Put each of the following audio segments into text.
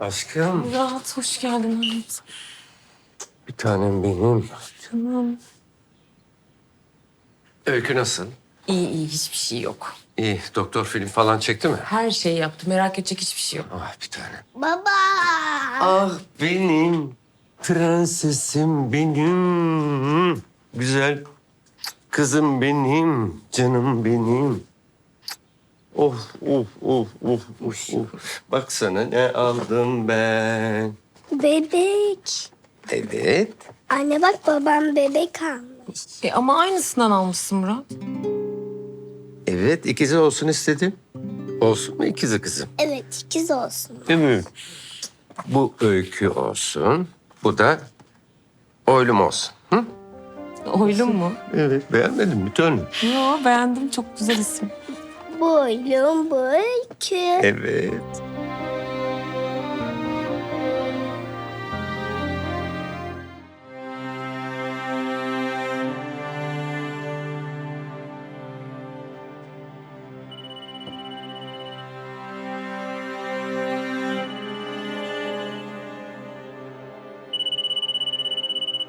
Aşkım. Rahat hoş geldin hayatım. Bir tanem benim. Canım. Öykü nasıl? İyi iyi hiçbir şey yok. İyi. Doktor film falan çekti mi? Her şeyi yaptı merak edecek hiçbir şey yok. Ah bir tanem. Baba. Ah benim. Prensesim benim. Güzel kızım benim. Canım benim. Of of of of of. of. Bak sana ne aldım ben. Bebek. Evet. Anne bak babam bebek almış. E, ama aynısından almışsın Murat. Evet ikizi olsun istedim. Olsun mu ikizi kızım? Evet ikiz olsun. Değil mi? Bu öykü olsun. Bu da oylum olsun. Hı? Oylum mu? Evet beğenmedin mi tanem? Yo beğendim çok güzel isim. Boylum öykü. Evet.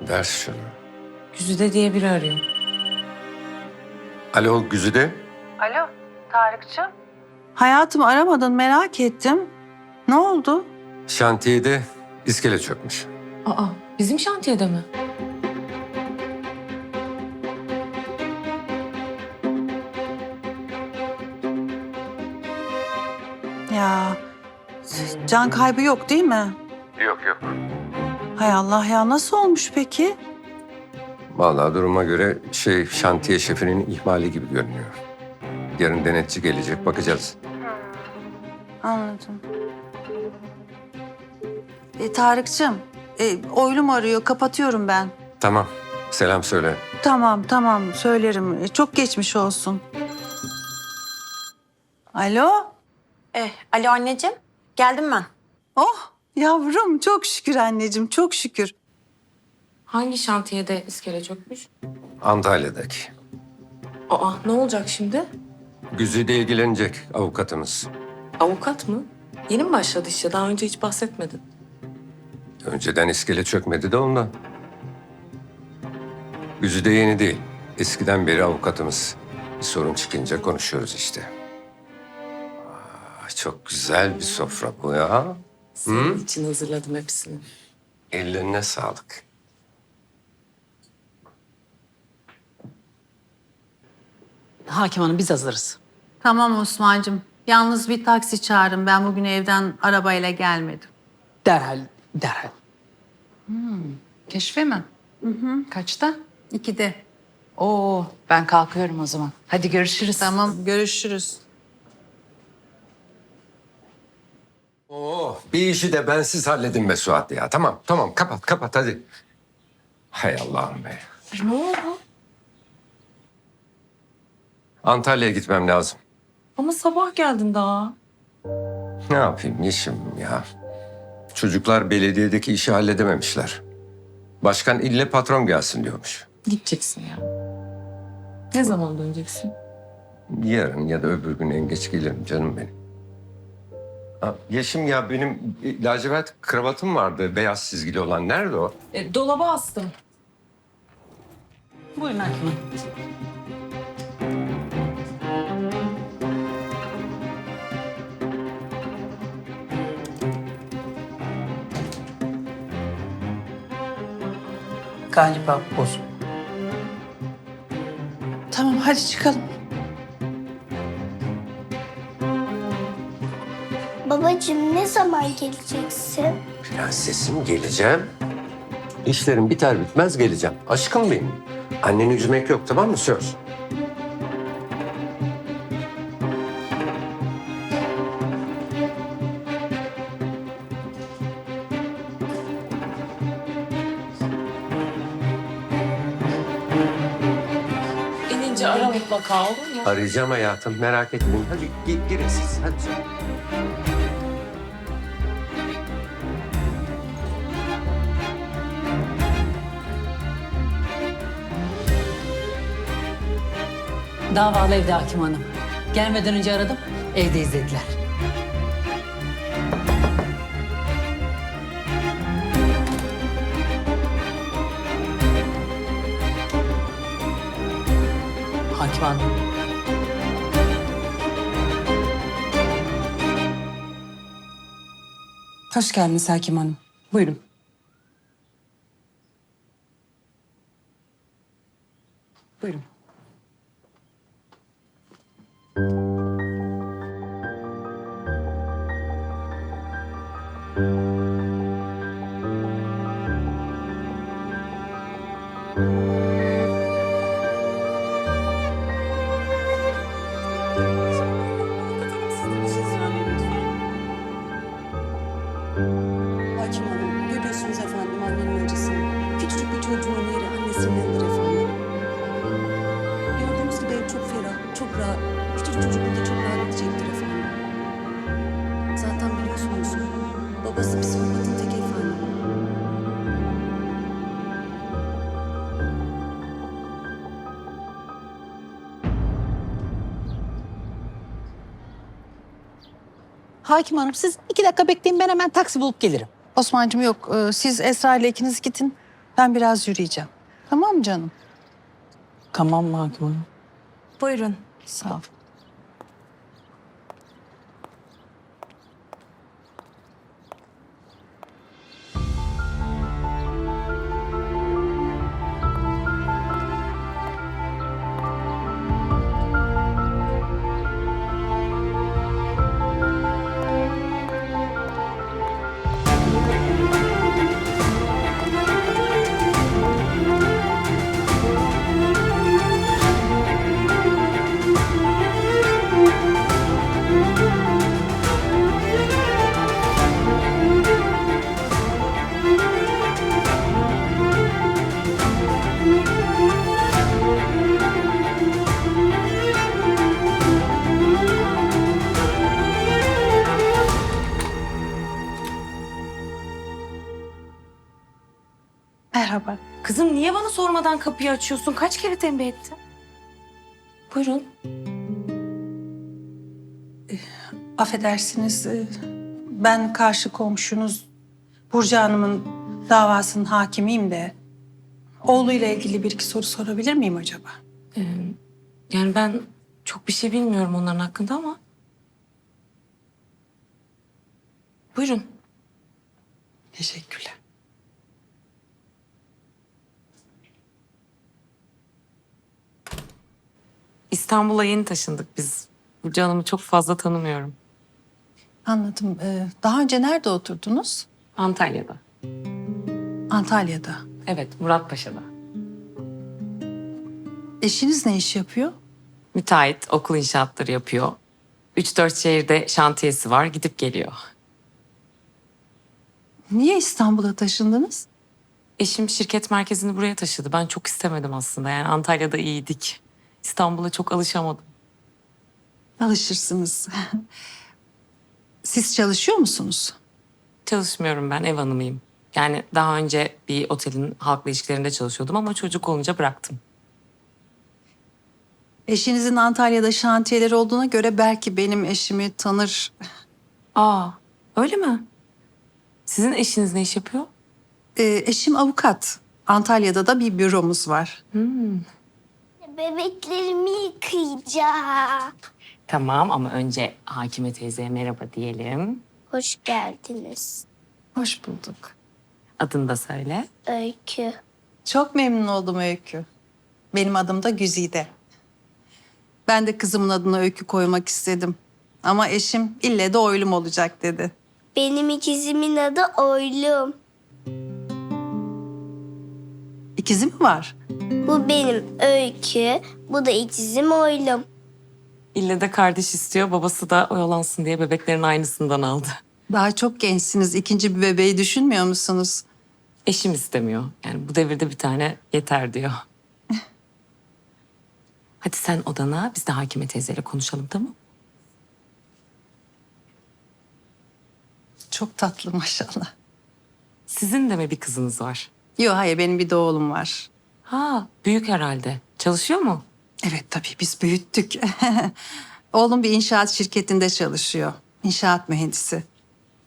Ver şunu. Güzide diye biri arıyor. Alo Güzide. Alo, Tarıkçı. Hayatım aramadın merak ettim. Ne oldu? Şantiyede iskele çökmüş. Aa bizim şantiyede mi? Ya can kaybı yok değil mi? Yok yok. Hay Allah ya nasıl olmuş peki? Vallahi duruma göre şey şantiye şefinin ihmali gibi görünüyor. Yarın denetçi gelecek bakacağız. Anladım. E, Tarık'cığım e, oylum arıyor kapatıyorum ben. Tamam selam söyle. Tamam tamam söylerim. E, çok geçmiş olsun. Alo? Eh, alo anneciğim. Geldim ben. Oh yavrum çok şükür anneciğim çok şükür. Hangi şantiyede iskele çökmüş? Antalya'daki. Aa ne olacak şimdi? Güzide ilgilenecek avukatımız. Avukat mı? Yeni mi başladı işe? Daha önce hiç bahsetmedin. Önceden iskele çökmedi de ondan. Güzide yeni değil. Eskiden beri avukatımız. Bir sorun çıkınca konuşuyoruz işte. Aa, çok güzel bir sofra bu ya. Senin için hazırladım hepsini. Ellerine sağlık. Hakim Hanım biz hazırız. Tamam Osman'cığım. Yalnız bir taksi çağırın. Ben bugün evden arabayla gelmedim. Derhal, derhal. Hmm, keşfe mi? Hı hı. Kaçta? İkide. Oo, ben kalkıyorum o zaman. Hadi görüşürüz. Tamam görüşürüz. Oo, Oh, bir işi de bensiz halledin be Suat ya. Tamam, tamam. Kapat, kapat hadi. Hay Allah'ım be. Ne oldu? Antalya'ya gitmem lazım. Ama sabah geldin daha. Ne yapayım Yeşim ya? Çocuklar belediyedeki işi halledememişler. Başkan ille patron gelsin diyormuş. Gideceksin ya. Ne zaman döneceksin? Yarın ya da öbür gün en geç gelirim canım benim. Ha, Yeşim ya benim e, lacivert kravatım vardı beyaz çizgili olan. Nerede o? E, dolaba astım. Buyurun Hakim Hanım. Galiba bozuk. Tamam hadi çıkalım. Babacığım ne zaman geleceksin? Prensesim geleceğim. İşlerim biter bitmez geleceğim. Aşkım benim. Anneni üzmek yok tamam mı? Söz. Mutlaka olur mu? Arayacağım hayatım merak etmeyin. Hadi gi- girin siz. Hadi. Davalı evde Hakim Hanım. Gelmeden önce aradım, evde izlediler. Danışmanlığı. Hoş geldiniz Hakim Hanım. Buyurun. Buyurun. Hakim Hakim Hanım siz iki dakika bekleyin ben hemen taksi bulup gelirim. Osman'cığım yok e, siz Esra ile ikiniz gidin. Ben biraz yürüyeceğim. Tamam mı canım? Tamam mı Hakim Hanım? Buyurun. Sağ ol. Sormadan kapıyı açıyorsun? Kaç kere tembih ettin? Buyurun. Affedersiniz e, ben karşı komşunuz Burcu Hanım'ın davasının hakimiyim de oğluyla ilgili bir iki soru sorabilir miyim acaba? Ee, yani ben çok bir şey bilmiyorum onların hakkında ama. Buyurun. Teşekkürler. İstanbul'a yeni taşındık biz. Burcu Hanım'ı çok fazla tanımıyorum. Anladım. E, daha önce nerede oturdunuz? Antalya'da. Antalya'da. Evet, Muratpaşa'da. Eşiniz ne iş yapıyor? Müteahhit okul inşaatları yapıyor. Üç dört şehirde şantiyesi var, gidip geliyor. Niye İstanbul'a taşındınız? Eşim şirket merkezini buraya taşıdı. Ben çok istemedim aslında. Yani Antalya'da iyiydik. İstanbul'a çok alışamadım. Alışırsınız. Siz çalışıyor musunuz? Çalışmıyorum ben, ev hanımıyım. Yani daha önce bir otelin halkla ilişkilerinde çalışıyordum ama çocuk olunca bıraktım. Eşinizin Antalya'da şantiyeleri olduğuna göre belki benim eşimi tanır. Aa, öyle mi? Sizin eşiniz ne iş yapıyor? Ee, eşim avukat. Antalya'da da bir büromuz var. Bebeklerimi yıkayacağım. Tamam ama önce Hakime teyzeye merhaba diyelim. Hoş geldiniz. Hoş bulduk. Adını da söyle. Öykü. Çok memnun oldum Öykü. Benim adım da Güzide. Ben de kızımın adına Öykü koymak istedim. Ama eşim ille de oylum olacak dedi. Benim ikizimin adı Oylum. İkizi mi var? Bu benim Öykü, bu da ikizim Oylum. İlle de kardeş istiyor. Babası da oyalansın diye bebeklerin aynısından aldı. Daha çok gençsiniz. İkinci bir bebeği düşünmüyor musunuz? Eşim istemiyor. Yani bu devirde bir tane yeter diyor. Hadi sen odana biz de Hakime teyzeyle konuşalım tamam Çok tatlı maşallah. Sizin de mi bir kızınız var? Yok hayır benim bir de oğlum var. Ha büyük herhalde. Çalışıyor mu? Evet tabii biz büyüttük. Oğlum bir inşaat şirketinde çalışıyor. İnşaat mühendisi.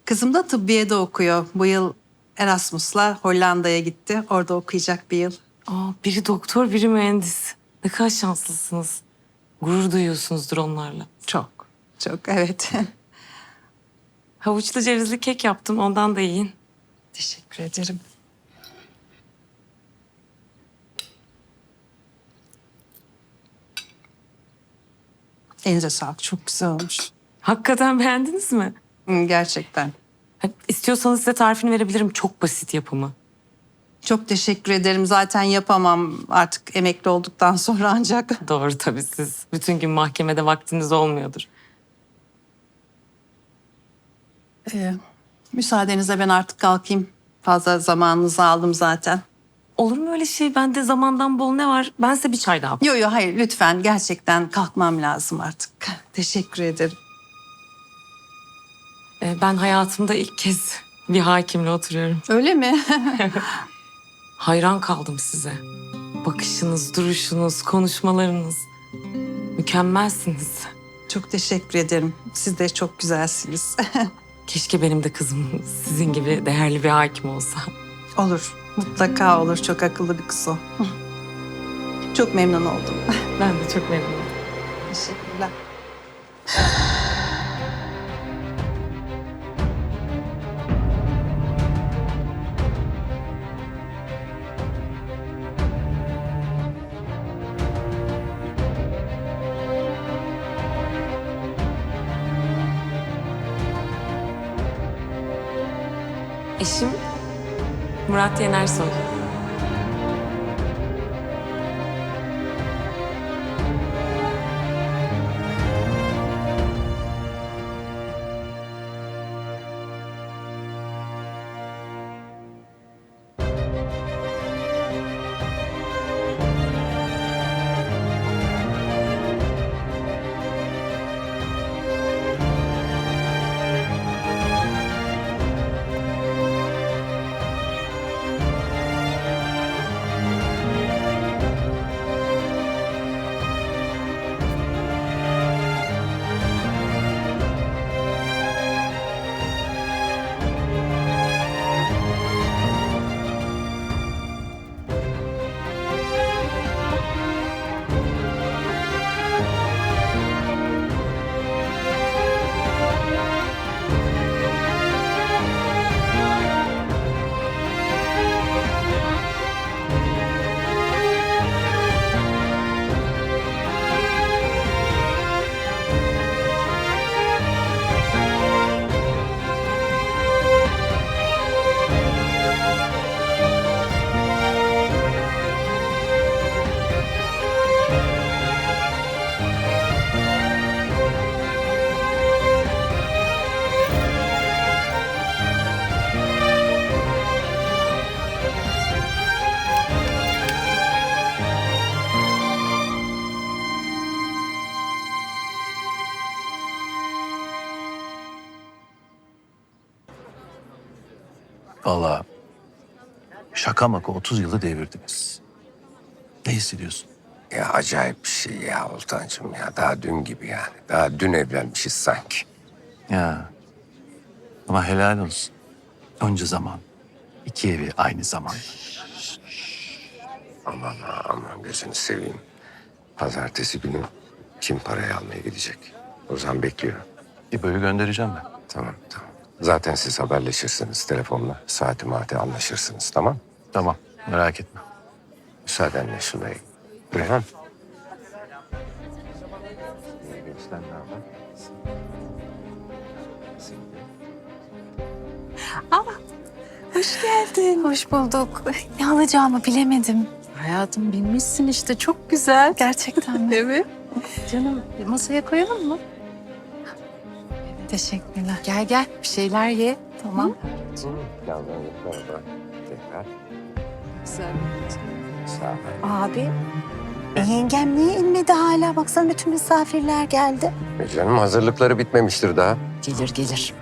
Kızım da tıbbiyede okuyor. Bu yıl Erasmus'la Hollanda'ya gitti. Orada okuyacak bir yıl. Aa, biri doktor biri mühendis. Ne kadar şanslısınız. Gurur duyuyorsunuzdur onlarla. Çok, çok evet. Havuçlu cevizli kek yaptım ondan da yiyin. Teşekkür ederim. Elinize sağlık. Çok güzel olmuş. Hakikaten beğendiniz mi? Hı, Gerçekten. Ha, İstiyorsanız size tarifini verebilirim. Çok basit yapımı. Çok teşekkür ederim. Zaten yapamam artık emekli olduktan sonra ancak. Doğru tabii siz. Bütün gün mahkemede vaktiniz olmuyordur. Ee, müsaadenizle ben artık kalkayım. Fazla zamanınızı aldım zaten. Olur mu öyle şey? Bende zamandan bol ne var? Ben size bir çay daha Yok yok hayır lütfen gerçekten kalkmam lazım artık. Teşekkür ederim. Ee, Ben hayatımda ilk kez bir hakimle oturuyorum. Öyle mi? Hayran kaldım size. Bakışınız, duruşunuz, konuşmalarınız. Mükemmelsiniz. çok teşekkür ederim. Siz de çok güzelsiniz. Keşke benim de kızım sizin gibi değerli bir hakim olsa. Olur. Mutlaka olur. Çok akıllı bir kız o. Çok memnun oldum. Ben de çok memnunum. Teşekkürler. Murat Yenersoy. Vallahi şaka maka 30 yılı devirdiniz. Ne hissediyorsun? Ya acayip bir şey ya Oltancığım ya. Daha dün gibi yani. Daha dün evlenmişiz sanki. Ya. Ama helal olsun. Önce zaman. iki evi aynı zamanda. Aman aman gözünü seveyim. Pazartesi günü kim parayı almaya gidecek? Ozan bekliyor. Böyle göndereceğim ben. Tamam tamam. Zaten siz haberleşirsiniz telefonla. Saati maati anlaşırsınız tamam? Tamam merak etme. Müsaadenle şurayı. Reyhan. Hoş geldin. Hoş bulduk. Ne alacağımı bilemedim. Hayatım bilmişsin işte çok güzel. Gerçekten mi? evet. Canım masaya koyalım mı? Teşekkürler. Gel gel bir şeyler ye. Tamam. Yandan merhaba. Tekrar. Güzel. Sağ ol. Abi e, yengem niye inmedi hala? Baksana bütün misafirler geldi. E canım hazırlıkları bitmemiştir daha. Gelir gelir.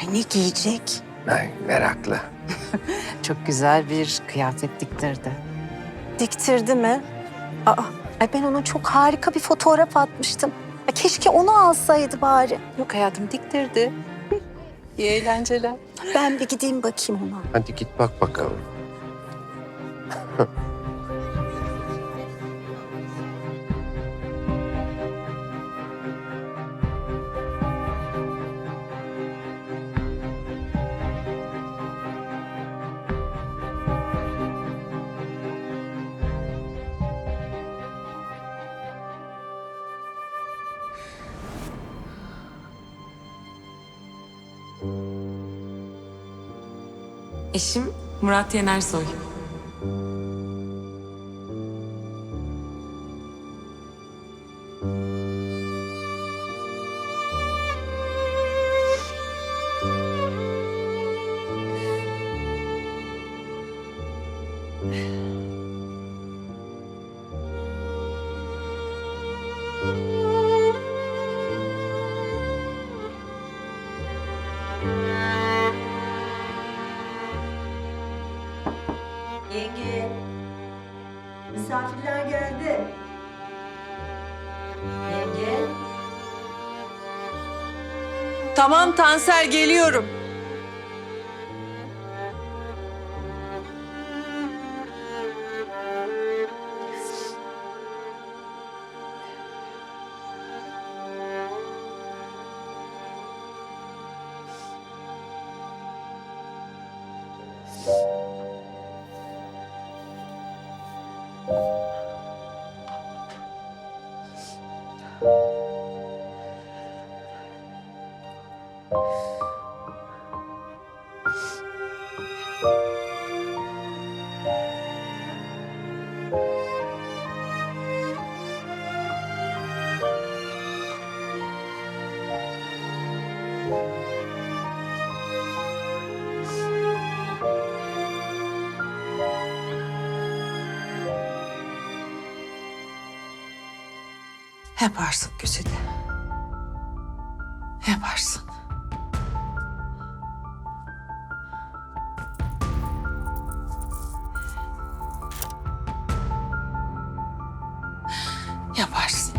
Ay ne giyecek? Ay meraklı. Çok güzel bir kıyafet diktirdi. Diktirdi mi? Aa, ay ben ona çok harika bir fotoğraf atmıştım. Ay keşke onu alsaydı bari. Yok hayatım diktirdi. İyi eğlenceler. Ben bir gideyim bakayım ona. Hadi git bak bakalım. Eşim Murat Yenersoy. Tamam Tansel geliyorum. Yaparsın Güzide. Yaparsın. Yaparsın.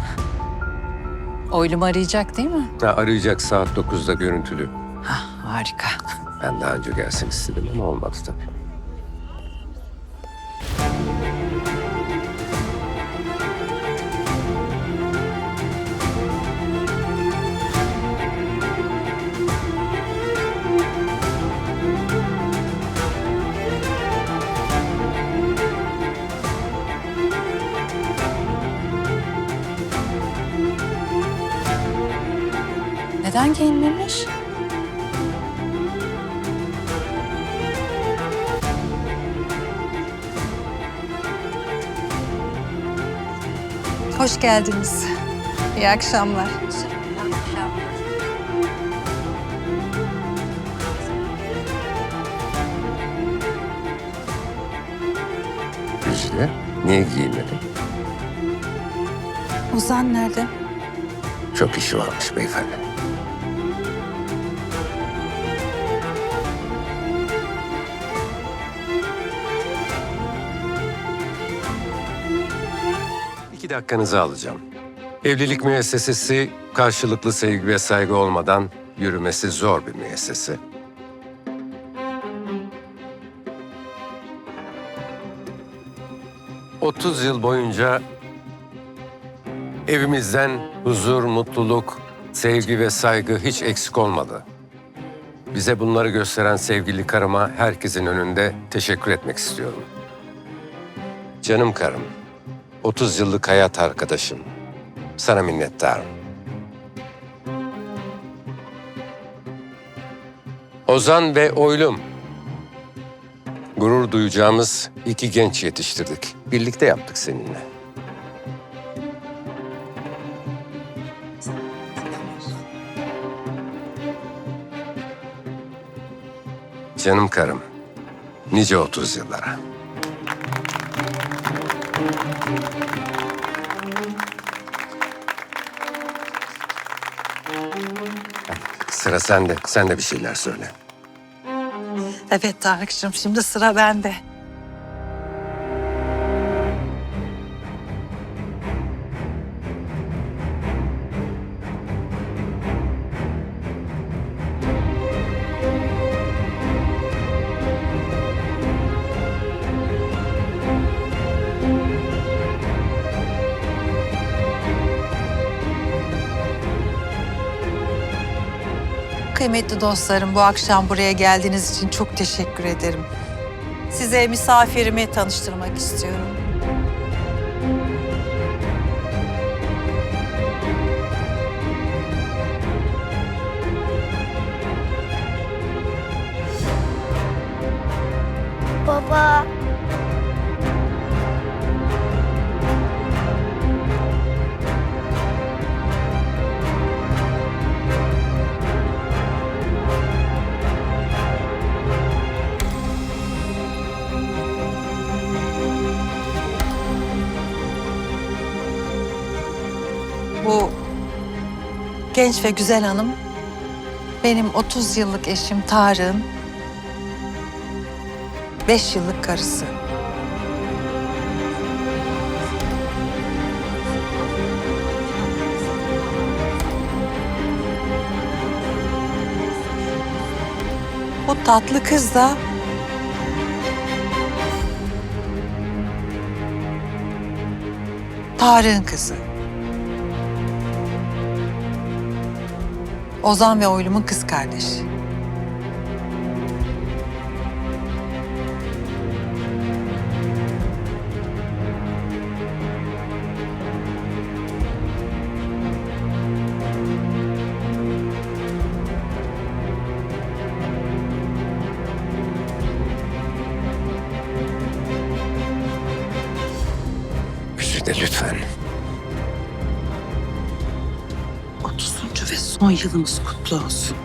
Oylum arayacak değil mi? Ha, arayacak saat 9'da görüntülü. Hah, harika. Ben daha önce gelsin istedim ama olmadı tabii. Neden giyinmemiş? Hoş geldiniz. İyi akşamlar. Güzide, niye giyinmedin? Ozan nerede? Çok işi varmış beyefendi. İki dakikanızı alacağım. Evlilik müessesesi karşılıklı sevgi ve saygı olmadan yürümesi zor bir müessese. Otuz yıl boyunca Evimizden huzur, mutluluk, sevgi ve saygı hiç eksik olmadı. Bize bunları gösteren sevgili karıma herkesin önünde teşekkür etmek istiyorum. Canım karım, 30 yıllık hayat arkadaşım. Sana minnettarım. Ozan ve Oylum. Gurur duyacağımız iki genç yetiştirdik. Birlikte yaptık seninle. Canım karım. Nice otuz yıllara. Sıra sende. Sen de bir şeyler söyle. Evet Tarık'cığım şimdi sıra bende. Kıymetli dostlarım bu akşam buraya geldiğiniz için çok teşekkür ederim. Size misafirimi tanıştırmak istiyorum. Genç ve güzel hanım benim 30 yıllık eşim Tarık'ın 5 yıllık karısı. Bu tatlı kız da Tarık'ın kızı. Ozan ve Oylum'un kız kardeşi. Güzide lütfen. 30. ve son yılımız kutlu olsun.